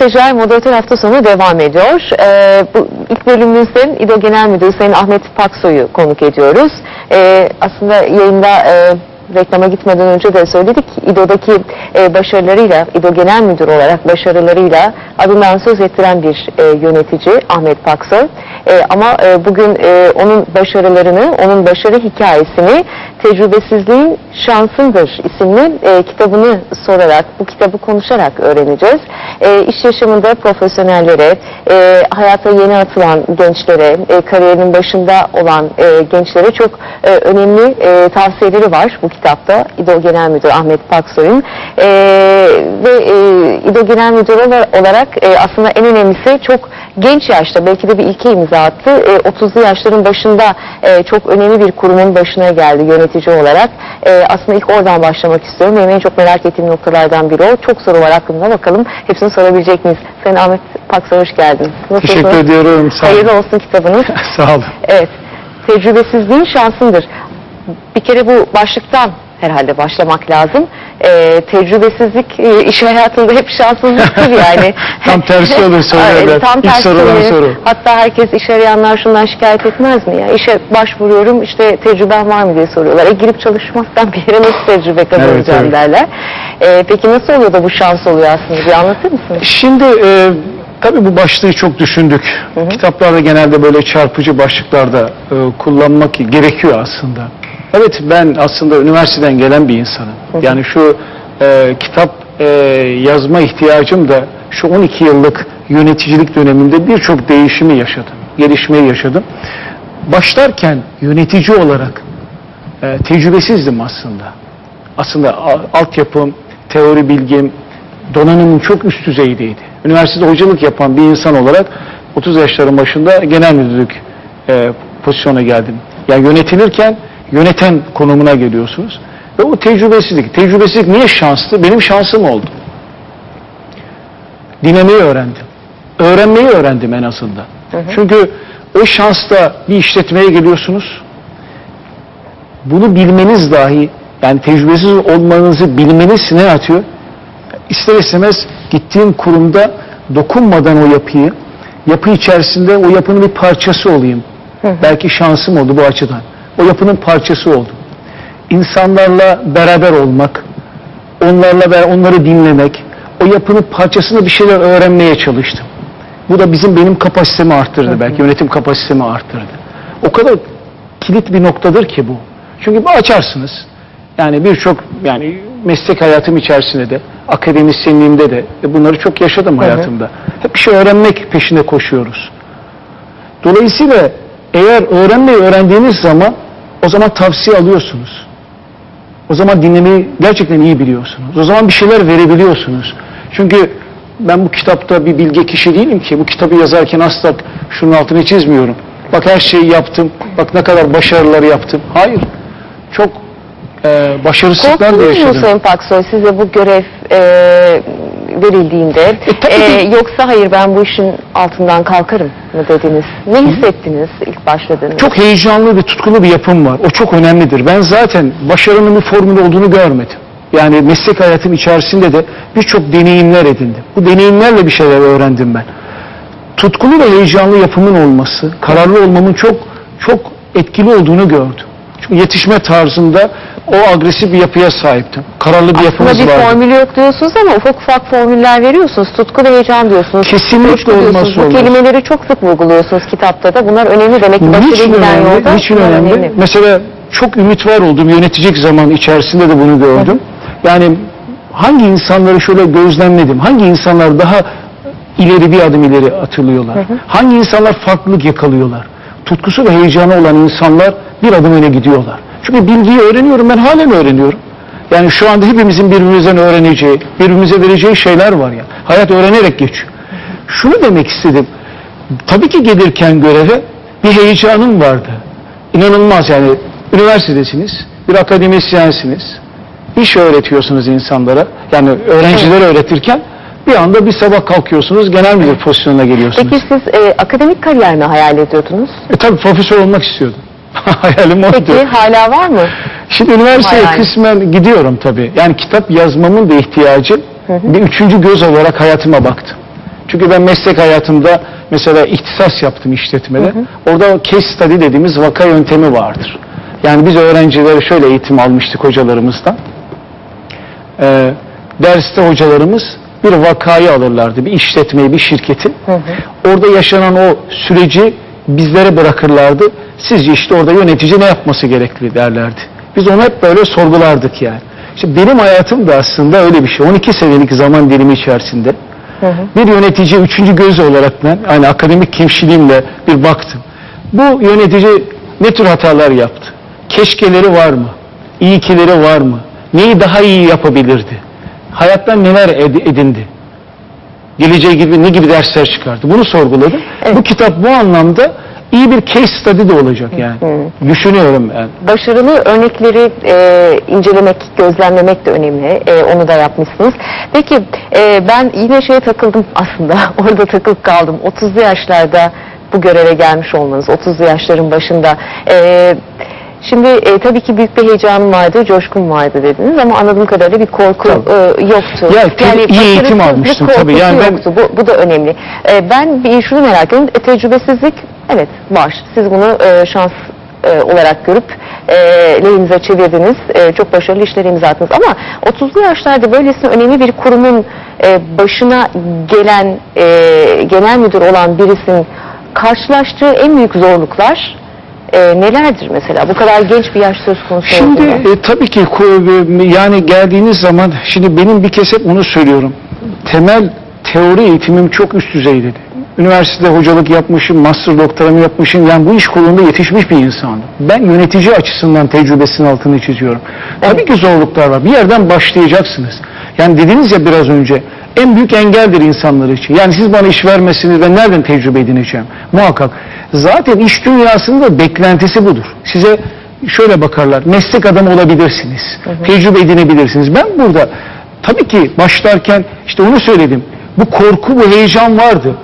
seyirciler moderatör hafta sonu devam ediyor. Ee, bu ilk bölümümüzde İDO Genel Müdürü Sayın Ahmet Paksoy'u konuk ediyoruz. Ee, aslında yayında e, reklama gitmeden önce de söyledik. İDO'daki e, başarılarıyla, İDO Genel Müdürü olarak başarılarıyla adından söz ettiren bir e, yönetici Ahmet Paksoy. E, ama e, bugün e, onun başarılarını, onun başarı hikayesini Tecrübesizliğin Şansındır isimli e, kitabını sorarak, bu kitabı konuşarak öğreneceğiz. E, iş yaşamında profesyonellere, e, hayata yeni atılan gençlere, e, kariyerinin başında olan e, gençlere çok e, önemli e, tavsiyeleri var bu kitapta. İDO Genel Müdürü Ahmet Paksoy'un. E, ve e, İDO Genel Müdürü ola- olarak e, aslında en önemlisi çok genç yaşta belki de bir ilke imza attı. E, 30'lu yaşların başında e, çok önemli bir kurumun başına geldi yönetici olarak. E, aslında ilk oradan başlamak istiyorum. Benim en çok merak ettiğim noktalardan biri o. Çok soru var aklımda. Bakalım hepsini sorabilecek miyiz? Sayın Ahmet Paksoy hoş geldin. Nasılsın? Teşekkür ediyorum. Sağ olun. Hayırlı olsun kitabınız. Sağ olun. Evet. Tecrübesizliğin şansındır. Bir kere bu başlıktan herhalde başlamak lazım. Ee, tecrübesizlik e, iş hayatında hep şanssızlıktır yani. Tam tersi olur. Evet, Tam tersi sorulan soru. Hatta herkes iş arayanlar şundan şikayet etmez mi ya? İşe başvuruyorum işte tecrüben var mı diye soruyorlar. E girip çalışmaktan bir yere nasıl tecrübe kazanacağım evet. derler. Ee, peki nasıl oluyor da bu şans oluyor aslında? Bir anlatır mısın? Şimdi e, tabii bu başlığı çok düşündük. Kitaplarda genelde böyle çarpıcı başlıklarda e, kullanmak gerekiyor aslında. Evet ben aslında üniversiteden gelen bir insanım. Yani şu e, kitap e, yazma ihtiyacım da şu 12 yıllık yöneticilik döneminde birçok değişimi yaşadım. Gelişmeyi yaşadım. Başlarken yönetici olarak e, tecrübesizdim aslında. Aslında altyapım, teori bilgim, donanımım çok üst düzeydeydi. Üniversitede hocalık yapan bir insan olarak 30 yaşların başında genel müdürlük e, pozisyona geldim. Yani yönetilirken yöneten konumuna geliyorsunuz. Ve o tecrübesizlik. Tecrübesizlik niye şanslı? Benim şansım oldu. Dinlemeyi öğrendim. Öğrenmeyi öğrendim en azından. Çünkü o şansla bir işletmeye geliyorsunuz bunu bilmeniz dahi yani tecrübesiz olmanızı bilmeniz ne atıyor? İster istemez gittiğim kurumda dokunmadan o yapıyı, yapı içerisinde o yapının bir parçası olayım. Belki şansım oldu bu açıdan. O yapının parçası oldum. İnsanlarla beraber olmak, onlarla ve onları dinlemek, o yapının parçasında bir şeyler öğrenmeye çalıştım. Bu da bizim benim kapasitemi arttırdı belki yönetim kapasitemi arttırdı. O kadar kilit bir noktadır ki bu. Çünkü bu açarsınız. Yani birçok yani meslek hayatım içerisinde de akademisyenliğimde de ve bunları çok yaşadım hayatımda. Hep bir şey öğrenmek peşinde koşuyoruz. Dolayısıyla eğer öğrenmeyi öğrendiğiniz zaman o zaman tavsiye alıyorsunuz. O zaman dinlemeyi gerçekten iyi biliyorsunuz. O zaman bir şeyler verebiliyorsunuz. Çünkü ben bu kitapta bir bilge kişi değilim ki. Bu kitabı yazarken asla şunun altını çizmiyorum. Bak her şeyi yaptım. Bak ne kadar başarıları yaptım. Hayır. Çok e, başarısızlıklar da yaşadım. Sayın Paksoy size bu görev e, verildiğinde? E, ki. yoksa hayır ben bu işin altından kalkarım mı dediniz? Ne hissettiniz ilk başladığınızda? Çok heyecanlı ve tutkulu bir yapım var. O çok önemlidir. Ben zaten başarının bir formülü olduğunu görmedim. Yani meslek hayatım içerisinde de birçok deneyimler edindim. Bu deneyimlerle bir şeyler öğrendim ben. Tutkulu ve heyecanlı yapımın olması, kararlı olmamın çok çok etkili olduğunu gördüm. Çünkü yetişme tarzında o agresif bir yapıya sahiptim. Kararlı bir Aslında yapımız bir vardı. formül yok diyorsunuz ama ufak ufak formüller veriyorsunuz. Tutku ve heyecan diyorsunuz. Kesinlikle olmazsa Bu olmaz. kelimeleri çok sık vurguluyorsunuz kitapta da. Bunlar önemli demek ki başarıya Niçin giden önemli? yolda. Niçin bunlar önemli? Mesela çok ümit var oldum yönetecek zaman içerisinde de bunu gördüm. Yani hangi insanları şöyle gözlemledim. Hangi insanlar daha ileri bir adım ileri atılıyorlar. Hangi insanlar farklılık yakalıyorlar. Tutkusu ve heyecanı olan insanlar bir adım öne gidiyorlar. Çünkü bilgiyi öğreniyorum ben halen öğreniyorum. Yani şu anda hepimizin birbirimizden öğreneceği, birbirimize vereceği şeyler var ya. Hayat öğrenerek geçiyor. Şunu demek istedim. Tabii ki gelirken göreve bir heyecanım vardı. İnanılmaz yani üniversitedesiniz, bir akademisyensiniz, iş öğretiyorsunuz insanlara. Yani öğrencilere öğretirken bir anda bir sabah kalkıyorsunuz, genel müdür pozisyonuna geliyorsunuz. Peki siz e, akademik kariyer mi hayal ediyordunuz? E tabii profesör olmak istiyordum. Hayalim oydu. Peki hala var mı? Şimdi üniversiteye Hayal. kısmen gidiyorum tabii. Yani kitap yazmamın da ihtiyacı bir üçüncü göz olarak hayatıma baktım. Çünkü ben meslek hayatımda mesela ihtisas yaptım işletmede. Orada o case study dediğimiz vaka yöntemi vardır. Yani biz öğrencilere şöyle eğitim almıştık hocalarımızdan. Ee, derste hocalarımız bir vakayı alırlardı. Bir işletmeyi, bir şirketi. Orada yaşanan o süreci bizlere bırakırlardı. Sizce işte orada yönetici ne yapması gerekli derlerdi. Biz onu hep böyle sorgulardık yani. İşte benim hayatım da aslında öyle bir şey. 12 senelik zaman dilimi içerisinde bir yönetici üçüncü göz olarak ben yani akademik kimşiliğimle bir baktım. Bu yönetici ne tür hatalar yaptı? Keşkeleri var mı? İyikileri var mı? Neyi daha iyi yapabilirdi? Hayattan neler ed- edindi? Geleceğe gibi ne gibi dersler çıkardı? Bunu sorguladım. Bu kitap bu anlamda iyi bir case study de olacak yani. Düşünüyorum yani. Başarılı örnekleri e, incelemek, gözlemlemek de önemli. E, onu da yapmışsınız. Peki e, ben yine şeye takıldım aslında. Orada takılıp kaldım. 30'lu yaşlarda bu göreve gelmiş olmanız, 30'lu yaşların başında. E, şimdi e, tabii ki büyük bir heyecanım vardı, coşkum vardı dediniz ama anladığım kadarıyla bir korku e, yoktu. Ya, tabii iyi eğitim almıştım tabii. Yani ben- yoktu. Bu, bu da önemli. E, ben bir şunu merak ediyorum. E, tecrübesizlik evet var. Siz bunu e, şans e, olarak görüp e, lehinize çevirdiniz. E, çok başarılı işlere imza attınız. Ama 30'lu yaşlarda böylesine önemli bir kurumun e, başına gelen e, genel müdür olan birisinin karşılaştığı en büyük zorluklar e, nelerdir mesela? Bu kadar genç bir yaş söz konusu Şimdi olduğunda. e, tabii ki ku- yani geldiğiniz zaman şimdi benim bir kez hep onu söylüyorum. Temel teori eğitimim çok üst düzeydi. Üniversitede hocalık yapmışım, master doktoramı yapmışım. Yani bu iş kolunda yetişmiş bir insandım. Ben yönetici açısından tecrübesinin altını çiziyorum. Tabii ki zorluklar var. Bir yerden başlayacaksınız. Yani dediniz ya biraz önce en büyük engeldir insanlar için. Yani siz bana iş vermezsiniz ben nereden tecrübe edineceğim? Muhakkak. Zaten iş dünyasının da beklentisi budur. Size şöyle bakarlar. Meslek adamı olabilirsiniz. Tecrübe edinebilirsiniz. Ben burada tabii ki başlarken işte onu söyledim. Bu korku, bu heyecan vardı.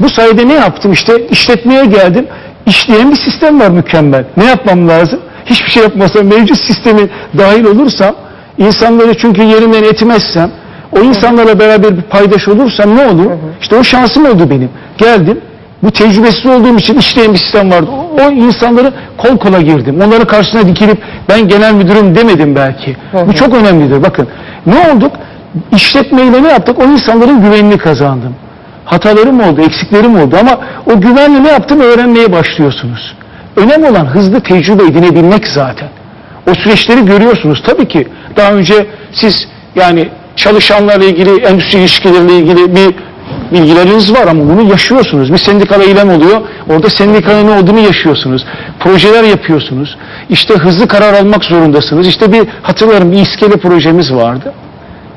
Bu sayede ne yaptım? İşte işletmeye geldim. İşleyen bir sistem var mükemmel. Ne yapmam lazım? Hiçbir şey yapmasam, mevcut sistemin dahil olursam, insanları çünkü yerinden etmezsem, o insanlarla beraber bir paydaş olursam ne olur? İşte o şansım oldu benim. Geldim, bu tecrübesiz olduğum için işleyen bir sistem vardı. O, o insanları kol kola girdim. Onların karşısına dikilip ben genel müdürüm demedim belki. Bu çok önemlidir. Bakın ne olduk? İşletmeyle ne yaptık? O insanların güvenini kazandım. Hatalarım oldu, eksiklerim oldu ama o güvenle ne yaptım öğrenmeye başlıyorsunuz. Önemli olan hızlı tecrübe edinebilmek zaten. O süreçleri görüyorsunuz. Tabii ki daha önce siz yani çalışanlarla ilgili, endüstri ilişkileriyle ilgili bir bilgileriniz var ama bunu yaşıyorsunuz. Bir sendikal eylem oluyor. Orada sendikanın ne olduğunu yaşıyorsunuz. Projeler yapıyorsunuz. İşte hızlı karar almak zorundasınız. İşte bir hatırlarım bir iskele projemiz vardı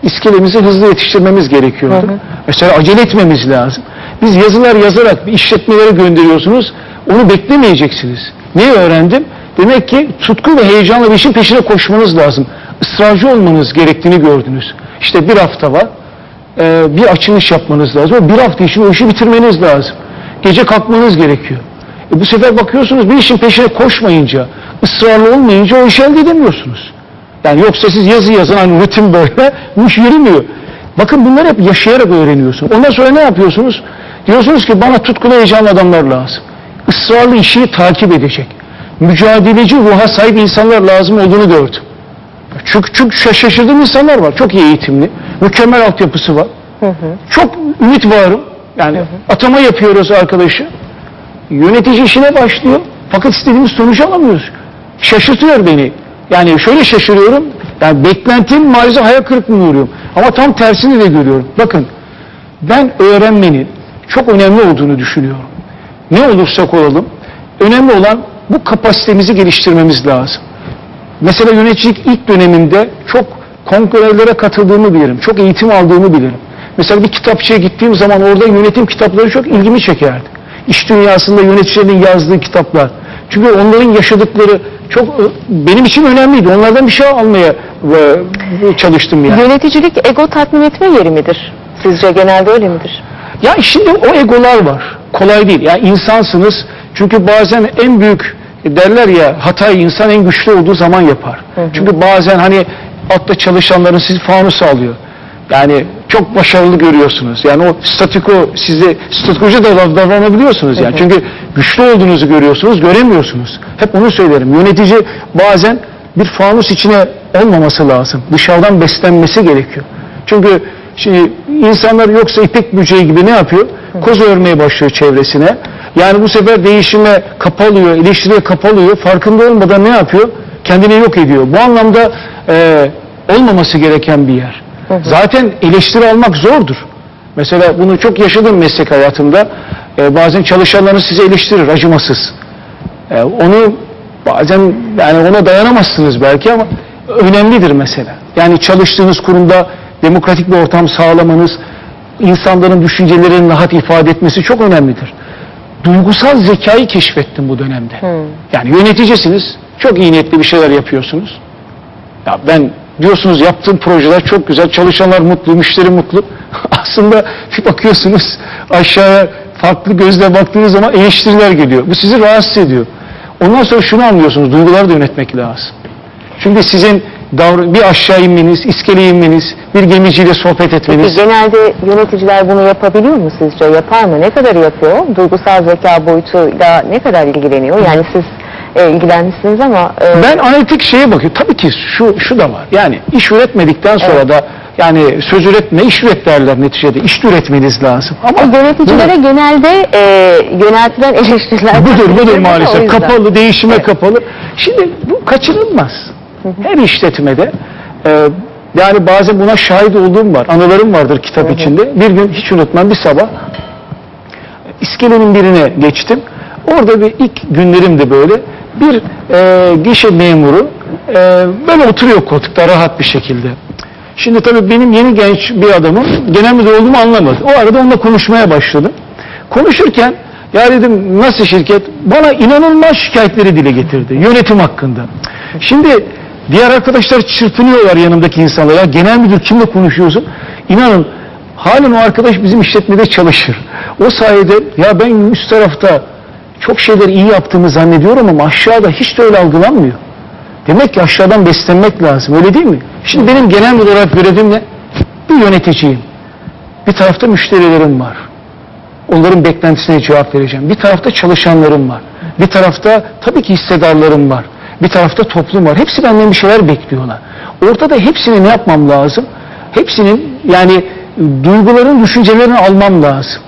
iskelemizi hızlı yetiştirmemiz gerekiyordu. Mesela acele etmemiz lazım. Biz yazılar yazarak bir işletmelere gönderiyorsunuz. Onu beklemeyeceksiniz. Neyi öğrendim? Demek ki tutku ve heyecanla bir işin peşine koşmanız lazım. Israrcı olmanız gerektiğini gördünüz. İşte bir hafta var. Ee, bir açılış yapmanız lazım. O bir hafta için o işi bitirmeniz lazım. Gece kalkmanız gerekiyor. E bu sefer bakıyorsunuz bir işin peşine koşmayınca, ısrarlı olmayınca o işi elde edemiyorsunuz. Yani yoksa siz yazı yazın hani rutin böyle bu iş yürümüyor. Bakın bunları hep yaşayarak öğreniyorsun. Ondan sonra ne yapıyorsunuz? Diyorsunuz ki bana tutkulu heyecanlı adamlar lazım. Israrlı işi takip edecek. Mücadeleci ruha sahip insanlar lazım olduğunu gördüm. Çünkü, çünkü şa- şaşırdığım insanlar var. Çok iyi eğitimli. Mükemmel altyapısı var. Çok ümit varım. Yani atama yapıyoruz arkadaşı. Yönetici işine başlıyor. Fakat istediğimiz sonucu alamıyoruz. Şaşırtıyor beni. Yani şöyle şaşırıyorum. Yani beklentim maalesef hayal kırıklığına uğruyorum. Ama tam tersini de görüyorum. Bakın ben öğrenmenin çok önemli olduğunu düşünüyorum. Ne olursak olalım önemli olan bu kapasitemizi geliştirmemiz lazım. Mesela yöneticilik ilk döneminde çok kongrelere katıldığımı bilirim. Çok eğitim aldığımı bilirim. Mesela bir kitapçıya gittiğim zaman orada yönetim kitapları çok ilgimi çekerdi. İş dünyasında yöneticilerin yazdığı kitaplar. Çünkü onların yaşadıkları çok e, benim için önemliydi. Onlardan bir şey almaya e, çalıştım yani. Yöneticilik ego tatmin etme yeri midir? Sizce genelde öyle midir? Ya şimdi o egolar var. Kolay değil. Ya insansınız. Çünkü bazen en büyük derler ya hatayı insan en güçlü olduğu zaman yapar. Çünkü bazen hani altta çalışanların sizi fanusu alıyor. Yani çok başarılı görüyorsunuz. Yani o statiko size statikocu da dav- davranabiliyorsunuz yani. Çünkü güçlü olduğunuzu görüyorsunuz, göremiyorsunuz. Hep onu söylerim. Yönetici bazen bir fanus içine olmaması lazım. Dışarıdan beslenmesi gerekiyor. Çünkü şimdi insanlar yoksa ipek böceği gibi ne yapıyor? Koz örmeye başlıyor çevresine. Yani bu sefer değişime kapalıyor, eleştiriye kapalıyor. Farkında olmadan ne yapıyor? Kendini yok ediyor. Bu anlamda e, olmaması gereken bir yer. Zaten eleştiri almak zordur. Mesela bunu çok yaşadım meslek hayatımda. E, bazen çalışanlarınız sizi eleştirir, acımasız. E, onu bazen yani ona dayanamazsınız belki ama önemlidir mesela. Yani çalıştığınız kurumda demokratik bir ortam sağlamanız, insanların düşüncelerini rahat ifade etmesi çok önemlidir. Duygusal zekayı keşfettim bu dönemde. Yani yöneticisiniz, çok iyi niyetli bir şeyler yapıyorsunuz. Ya ben diyorsunuz yaptığım projeler çok güzel, çalışanlar mutlu, müşteri mutlu. Aslında bir bakıyorsunuz aşağıya farklı gözle baktığınız zaman eleştiriler geliyor. Bu sizi rahatsız ediyor. Ondan sonra şunu anlıyorsunuz, duyguları da yönetmek lazım. Çünkü sizin davran bir aşağı inmeniz, iskeleye inmeniz, bir gemiciyle sohbet Peki etmeniz. genelde yöneticiler bunu yapabiliyor mu sizce? Yapar mı? Ne kadar yapıyor? Duygusal zeka boyutuyla ne kadar ilgileniyor? Yani siz e, ilgilenmişsiniz ama e, Ben analitik şeye bakıyorum. Tabii ki şu şu da var. Yani iş üretmedikten sonra Evet. da yani söz üretme, iş üret derler neticede. İş üretmeniz lazım. Ama yöneticilere genelde e, yöneltilen eleştiriler budur budur maalesef. Kapalı, değişime Evet. kapalı. Şimdi bu kaçınılmaz. Her işletmede e, yani bazen buna şahit olduğum var. Anılarım vardır kitap içinde. Bir gün hiç unutmam bir sabah iskelenin birine geçtim. Orada bir ilk günlerimde böyle bir e, gişe memuru e, böyle oturuyor koltukta rahat bir şekilde. Şimdi tabii benim yeni genç bir adamım genel müdür olduğumu anlamadı. O arada onunla konuşmaya başladım. Konuşurken ya dedim nasıl şirket? Bana inanılmaz şikayetleri dile getirdi yönetim hakkında. Şimdi diğer arkadaşlar çırpınıyorlar yanımdaki insanlar. Ya genel müdür kimle konuşuyorsun? İnanın halen o arkadaş bizim işletmede çalışır. O sayede ya ben üst tarafta çok şeyler iyi yaptığımı zannediyorum ama aşağıda hiç de öyle algılanmıyor. Demek ki aşağıdan beslenmek lazım öyle değil mi? Şimdi benim genel müdür olarak görevim ne? Bir yöneticiyim. Bir tarafta müşterilerim var. Onların beklentisine cevap vereceğim. Bir tarafta çalışanlarım var. Bir tarafta tabii ki hissedarlarım var. Bir tarafta toplum var. Hepsi benden bir şeyler bekliyorlar. Ortada hepsini ne yapmam lazım? Hepsinin yani duyguların, düşüncelerini almam lazım.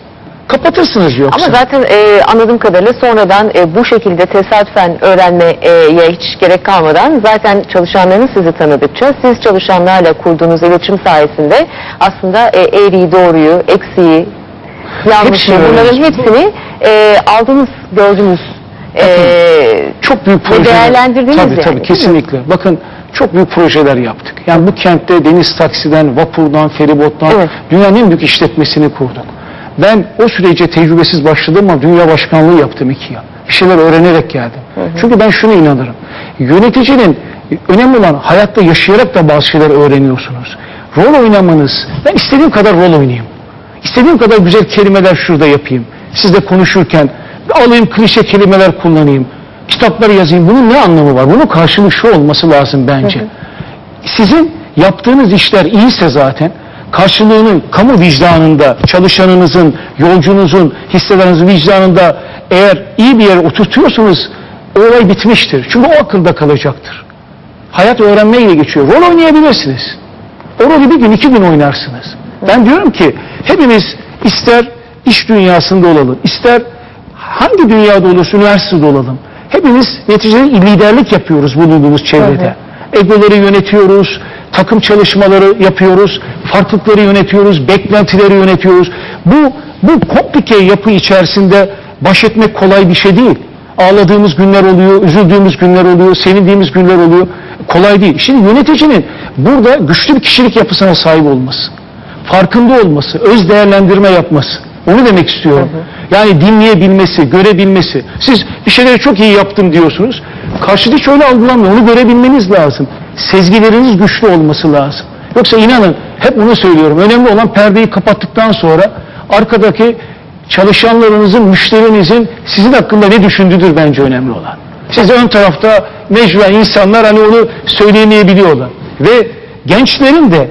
Kapatırsınız yoksa. Ama zaten e, anladığım kadarıyla sonradan e, bu şekilde tesadüfen öğrenmeye hiç gerek kalmadan zaten çalışanlarınız sizi tanıdıkça siz çalışanlarla kurduğunuz iletişim sayesinde aslında e, eğriyi, doğruyu, eksiği, yanlışı Hepsini bunların hepsini e, aldınız, gördünüz. E, çok büyük projeler. değerlendirdiniz tabii, yani, Tabii değil mi? kesinlikle. Bakın çok büyük projeler yaptık. Yani bu kentte deniz taksiden, vapurdan, feribottan Evet. dünyanın en büyük işletmesini kurduk. Ben o sürece tecrübesiz başladım ama dünya başkanlığı yaptım iki yıl. Bir şeyler öğrenerek geldim. Çünkü ben şuna inanırım. Yöneticinin önemli olan hayatta yaşayarak da bazı şeyler öğreniyorsunuz. Rol oynamanız, ben istediğim kadar rol oynayayım. İstediğim kadar güzel kelimeler şurada yapayım. Sizle konuşurken alayım klişe kelimeler kullanayım. Kitaplar yazayım. Bunun ne anlamı var? Bunun karşılığı şu olması lazım bence. Sizin yaptığınız işler iyiyse zaten karşılığını kamu vicdanında, çalışanınızın, yolcunuzun, hissedarınızın vicdanında eğer iyi bir yere oturtuyorsanız olay bitmiştir. Çünkü o akılda kalacaktır. Hayat öğrenmeyle geçiyor. Rol oynayabilirsiniz. O rolü bir gün iki gün oynarsınız. Ben diyorum ki hepimiz ister iş dünyasında olalım, ister hangi dünyada olursa üniversitede olalım. Hepimiz neticede liderlik yapıyoruz bulunduğumuz çevrede. Egoları yönetiyoruz, takım çalışmaları yapıyoruz, farklılıkları yönetiyoruz, beklentileri yönetiyoruz. Bu, bu komplike yapı içerisinde baş etmek kolay bir şey değil. Ağladığımız günler oluyor, üzüldüğümüz günler oluyor, sevindiğimiz günler oluyor. Kolay değil. Şimdi yöneticinin burada güçlü bir kişilik yapısına sahip olması, farkında olması, öz değerlendirme yapması. Onu demek istiyorum. Yani dinleyebilmesi, görebilmesi. Siz bir şeyleri çok iyi yaptım diyorsunuz. Karşıda hiç öyle algılanmıyor. Onu görebilmeniz lazım. Sezgileriniz güçlü olması lazım. Yoksa inanın hep bunu söylüyorum. Önemli olan perdeyi kapattıktan sonra arkadaki çalışanlarınızın, müşterinizin sizin hakkında ne düşündüğüdür bence önemli olan. Siz ön tarafta mecburen insanlar hani onu söyleyemeyebiliyorlar. Ve gençlerin de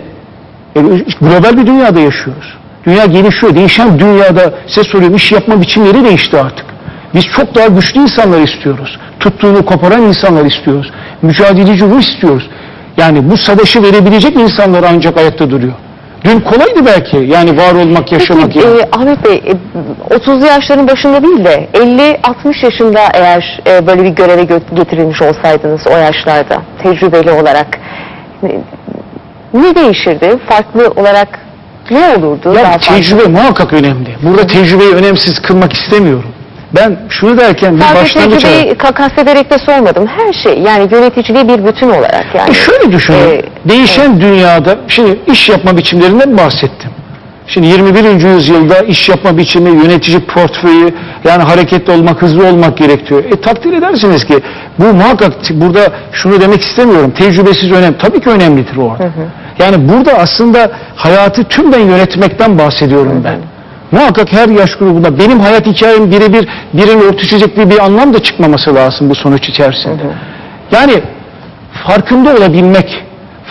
E, global bir dünyada yaşıyoruz. Dünya gelişiyor. Değişen dünyada size soruyorum iş yapma biçimleri değişti artık. Biz çok daha güçlü insanlar istiyoruz. Tuttuğunu koparan insanlar istiyoruz. Mücadeleci ruh istiyoruz. Yani bu savaşı verebilecek insanlar ancak ayakta duruyor. Dün kolaydı belki yani var olmak, yaşamak. Peki yani. e, Ahmet Bey e, 30'lu yaşların başında değil de 50-60 yaşında eğer e, böyle bir göreve gö- getirilmiş olsaydınız o yaşlarda tecrübeli olarak ne, ne değişirdi? Farklı olarak ne olurdu? Ya daha farklı? tecrübe muhakkak önemli. Burada tecrübeyi önemsiz kılmak istemiyorum. Ben şunu derken bir Sadece başlangıç tecrübeyi ka- kastederek de sormadım. Her şey yani yöneticiliği bir bütün olarak yani. E şöyle düşünün. Ee, Değişen dünyada şimdi iş yapma biçimlerinden bahsettim. Şimdi 21. yüzyılda iş yapma biçimi, yönetici portföyü yani hareketli olmak, hızlı olmak gerekiyor. E takdir edersiniz ki bu muhakkak burada şunu demek istemiyorum. Tecrübesiz önem tabii ki önemlidir orada. Yani burada aslında hayatı tümden yönetmekten bahsediyorum ben. Muhakkak her yaş grubunda benim hayat hikayem birebir birini örtüşecek bir, bir anlam da çıkmaması lazım bu sonuç içerisinde. Yani farkında olabilmek,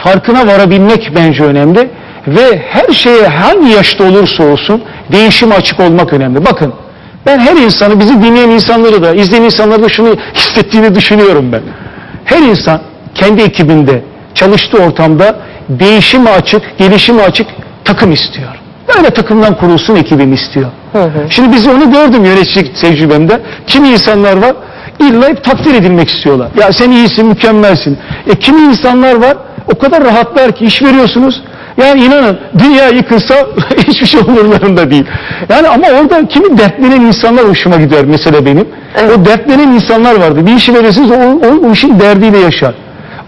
farkına varabilmek bence önemli ve her şeye hangi yaşta olursa olsun değişime açık olmak önemli. Bakın ben her insanı, bizi dinleyen insanları da, izleyen insanları da şunu hissettiğini düşünüyorum ben. Her insan kendi ekibinde, çalıştığı ortamda değişime açık, gelişime açık takım istiyor. Böyle takımdan kurulsun ekibim istiyor. Şimdi biz onu gördüm yöneticilik tecrübemde. Kimi insanlar var illa hep takdir edilmek istiyorlar. Ya sen iyisin, mükemmelsin. E kimi insanlar var o kadar rahatlar ki iş veriyorsunuz. Yani inanın dünya yıkılsa hiçbir şey umurlarında değil. Yani ama orada kimi dertlenen insanlar hoşuma gider mesela benim. O dertlenen insanlar vardı. Bir işi verirsiniz o, o, o işin derdiyle yaşar.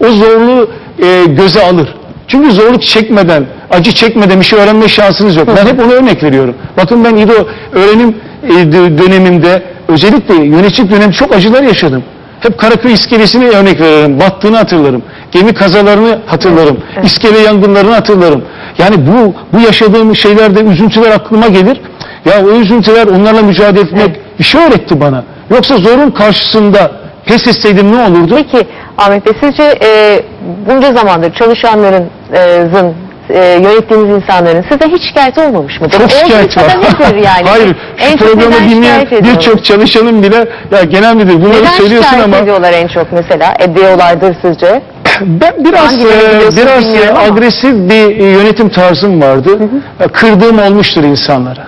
O zorluğu e, göze alır. Çünkü zorluk çekmeden, acı çekmeden bir şey öğrenme şansınız yok. Ben hep ona örnek veriyorum. Bakın ben İdo öğrenim e, dö- dönemimde özellikle yöneticilik döneminde çok acılar yaşadım. Hep Karaköy iskelesini örnek veririm. Battığını hatırlarım. Gemi kazalarını hatırlarım. İskele yangınlarını hatırlarım. Yani bu bu yaşadığım şeylerde üzüntüler aklıma gelir. Ya o üzüntüler onlarla mücadele etmek bir şey öğretti bana. Yoksa zorun karşısında pes etseydim ne olurdu? Peki Ahmet Bey sizce e, bunca zamandır çalışanların e, zın, e, yönettiğiniz insanların size hiç şikayet olmamış mıdır? Çok şikayet var. nedir yani? Hayır, En şu çok programı neden dinleyen birçok çalışanın bile ya genel müdür bunları Neden söylüyorsun ama ediyorlar en çok mesela? Ediyorlardır sizce? ben biraz e, biraz e, ama. agresif bir e, yönetim tarzım vardı. E, Kırdığım olmuştur insanlara.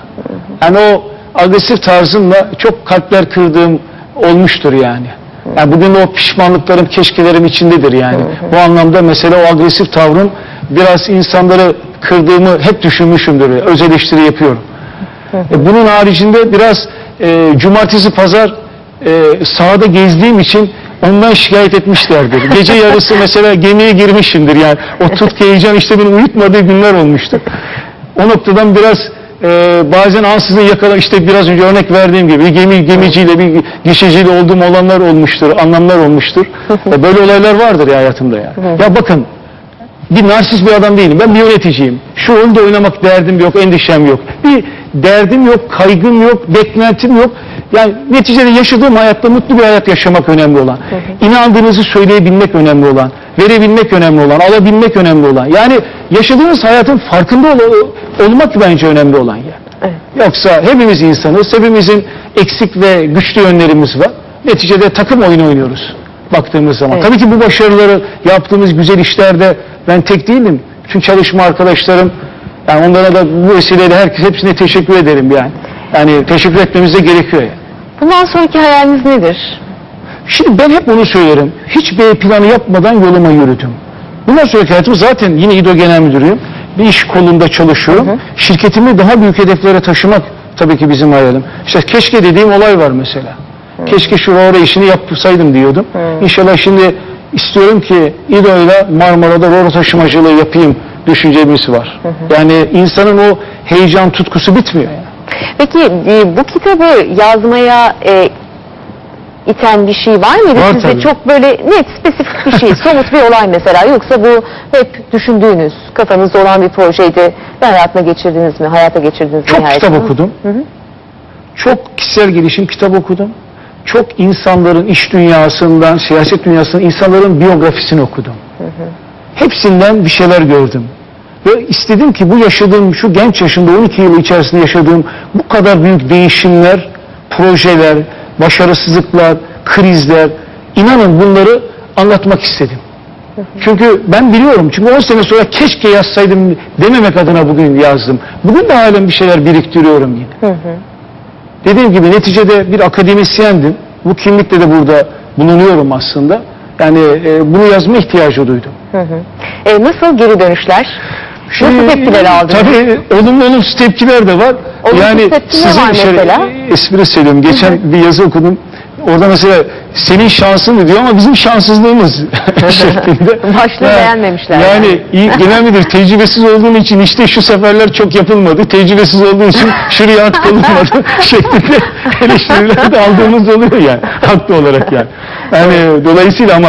Yani o agresif tarzımla çok kalpler kırdığım olmuştur yani. Yani bugün o pişmanlıklarım, keşkelerim içindedir yani. Bu anlamda mesela o agresif tavrım biraz insanları kırdığımı hep düşünmüşümdür. Öz eleştiri yapıyorum. E, bunun haricinde biraz e, cumartesi pazar e, sahada gezdiğim için ondan şikayet etmişlerdir. Gece yarısı mesela gemiye girmişimdir yani. O tutku heyecan işte beni uyutmadığı günler olmuştu. O noktadan biraz e, bazen ansızın yakala işte biraz önce örnek verdiğim gibi gemi gemiciyle bir gişeciyle olduğum olanlar olmuştur, anlamlar olmuştur. Böyle olaylar vardır ya hayatımda ya. Ya bakın bir narsist bir adam değilim. Ben bir yöneticiyim. Şu oyunda oynamak derdim yok, endişem yok. Bir derdim yok, kaygım yok, beklentim yok. Yani neticede yaşadığım hayatta mutlu bir hayat yaşamak önemli olan. İnandığınızı söyleyebilmek önemli olan. Verebilmek önemli olan, alabilmek önemli olan. Yani yaşadığınız hayatın farkında ol- olmak bence önemli olan yani. Evet. Yoksa hepimiz insanız, hepimizin eksik ve güçlü yönlerimiz var. Neticede takım oyunu oynuyoruz baktığımız zaman. Evet. Tabii ki bu başarıları yaptığımız güzel işlerde ben tek değilim. Bütün çalışma arkadaşlarım, yani onlara da bu vesileyle herkes hepsine teşekkür ederim yani. Yani teşekkür etmemiz de gerekiyor yani. Bundan sonraki hayaliniz nedir? Şimdi ben hep onu söylerim. Hiç B planı yapmadan yoluma yürüdüm. Bundan sonraki hayatım zaten yine İDO Genel Müdürüyüm. Bir iş kolunda çalışıyorum. Şirketimi daha büyük hedeflere taşımak tabii ki bizim hayalim. İşte keşke dediğim olay var mesela. Keşke şu orada işini yapsaydım diyordum. İnşallah şimdi istiyorum ki İDO ile Marmara'da roro taşımacılığı yapayım düşüncemiz var. Yani insanın o heyecan tutkusu bitmiyor. Yani. Peki e, bu kitabı yazmaya e, iten bir şey var mıydı Var sizde? tabii. Çok böyle net, spesifik bir şey, somut bir olay mesela. Yoksa bu hep düşündüğünüz, kafanızda olan bir projeydi. Ve hayatına geçirdiniz mi, hayata geçirdiniz mi? Çok kitap okudum. Çok kişisel gelişim kitap okudum. Çok insanların iş dünyasından, siyaset dünyasından insanların biyografisini okudum. Hepsinden bir şeyler gördüm. Ve istedim ki bu yaşadığım, şu genç yaşında 12 yıl içerisinde yaşadığım bu kadar büyük değişimler, projeler, başarısızlıklar, krizler, inanın bunları anlatmak istedim. Çünkü ben biliyorum. Çünkü 10 sene sonra keşke yazsaydım dememek adına bugün yazdım. Bugün de halen bir şeyler biriktiriyorum yine. Dediğim gibi neticede bir akademisyendim. Bu kimlikle de burada bulunuyorum aslında. Yani e, bunu yazma ihtiyacı duydum. Hı hı. E, nasıl geri dönüşler? Nasıl tepkiler aldınız? Tabii olumlu olumsuz tepkiler de var. Olumsuz yani size var şöyle, mesela? espri söylüyorum. Geçen bir yazı okudum. Orada mesela senin şansın mı diyor ama bizim şanssızlığımız şeklinde. Başlığı Ha, beğenmemişler Yani, yani. iyi, genel müdür tecrübesiz olduğun için işte şu seferler çok yapılmadı. Tecrübesiz olduğun için şuraya at konulmadı şeklinde eleştiriler de aldığımız oluyor yani. Haklı olarak yani. Yani dolayısıyla ama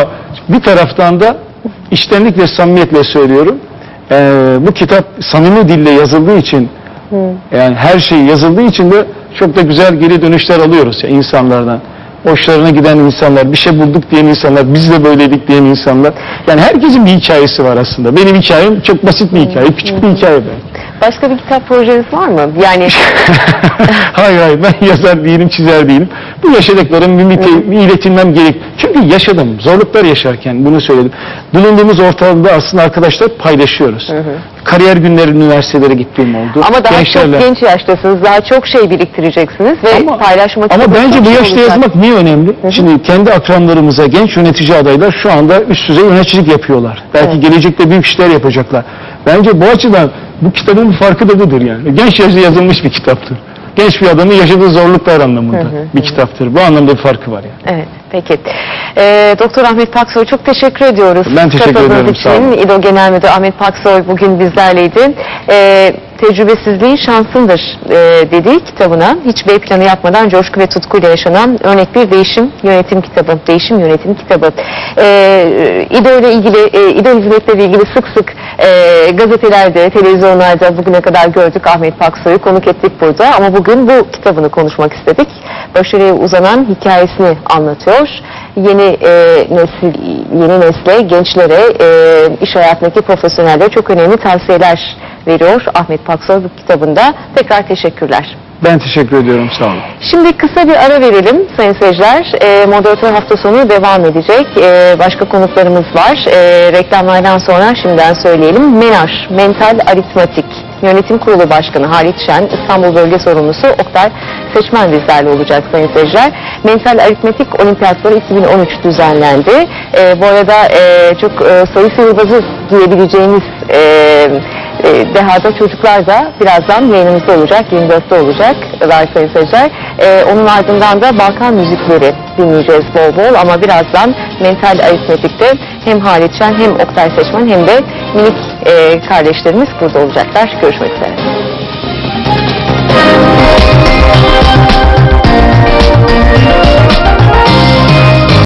bir taraftan da içtenlikle samimiyetle söylüyorum. Ee, bu kitap samimi dille yazıldığı için yani her şey yazıldığı için de çok da güzel geri dönüşler alıyoruz ya insanlardan. Hoşlarına giden insanlar, bir şey bulduk diyen insanlar, biz de böyleydik diyen insanlar. Yani herkesin bir hikayesi var aslında. Benim hikayem çok basit bir hikaye, küçük bir hikaye belki. Başka bir kitap projeniz var mı? Yani hayır hayır ben yazar değilim, çizer değilim. Bu yaşadıklarım bir, bir, bir iletilmem gerek. Çünkü yaşadım, zorluklar yaşarken bunu söyledim. Bulunduğumuz ortamda aslında arkadaşlar paylaşıyoruz. Kariyer günleri üniversitelere gittiğim oldu. ama daha Gençlerle- çok genç yaştasınız. Daha çok şey biriktireceksiniz ve Ama- paylaşmak Ama bence bu şey yaşta olacak. yazmak niye önemli? Şimdi kendi akranlarımıza genç yönetici adaylar şu anda üst düzey yöneticilik yapıyorlar. Belki gelecekte büyük işler yapacaklar. Bence bu açıdan bu kitabın farkı da budur yani. Genç yaşta yazılmış bir kitaptır. Genç bir adamın yaşadığı zorluklar anlamında bir kitaptır. Bu anlamda bir farkı var yani. Evet, peki. Ee, Doktor Ahmet Paksoy çok teşekkür ediyoruz. Ben teşekkür Katıldığınız ederim, sağ olun. için. İdo Genel Müdürü Ahmet Paksoy bugün bizlerleydi. Ee, tecrübesizliğin şansındır e, dediği kitabına hiç B planı yapmadan coşku ve tutkuyla yaşanan örnek bir değişim yönetim kitabı. Değişim yönetim kitabı. Ee, İdo ilgili, e, İdo hizmetleriyle ilgili sık sık e, gazetelerde, televizyonlarda bugüne kadar gördük Ahmet Paksoy'u konuk ettik burada ama bugün bu kitabını konuşmak istedik. Başarıya uzanan hikayesini anlatıyor. Yeni e, nesil, yeni nesle, gençlere, e, iş hayatındaki profesyonellere çok önemli tavsiyeler veriyor Ahmet Paksoy kitabında. Tekrar teşekkürler. Ben teşekkür ediyorum. Sağ olun. Şimdi kısa bir ara verelim sayın seyirciler. E, moderatör hafta sonu devam edecek. E, başka konuklarımız var. E, reklamlardan sonra şimdiden söyleyelim. MENAR, Mental Aritmatik Yönetim Kurulu Başkanı Halit Şen, İstanbul Bölge Sorumlusu Oktay Seçmen bizlerle olacak sayın seyirciler. Mental Aritmetik Olimpiyatları 2013 düzenlendi. E, bu arada e, çok e, sayı sihirbazı diyebileceğimiz e, e, dehada çocuklar da birazdan yayınımızda olacak, 24'te olacak sayın seyirciler. E, onun ardından da Balkan müzikleri dinleyeceğiz bol bol ama birazdan mental aritmetikte hem Halit Şen hem Oktay Seçmen hem de minik e, kardeşlerimiz burada olacaklar. Görüşmek üzere.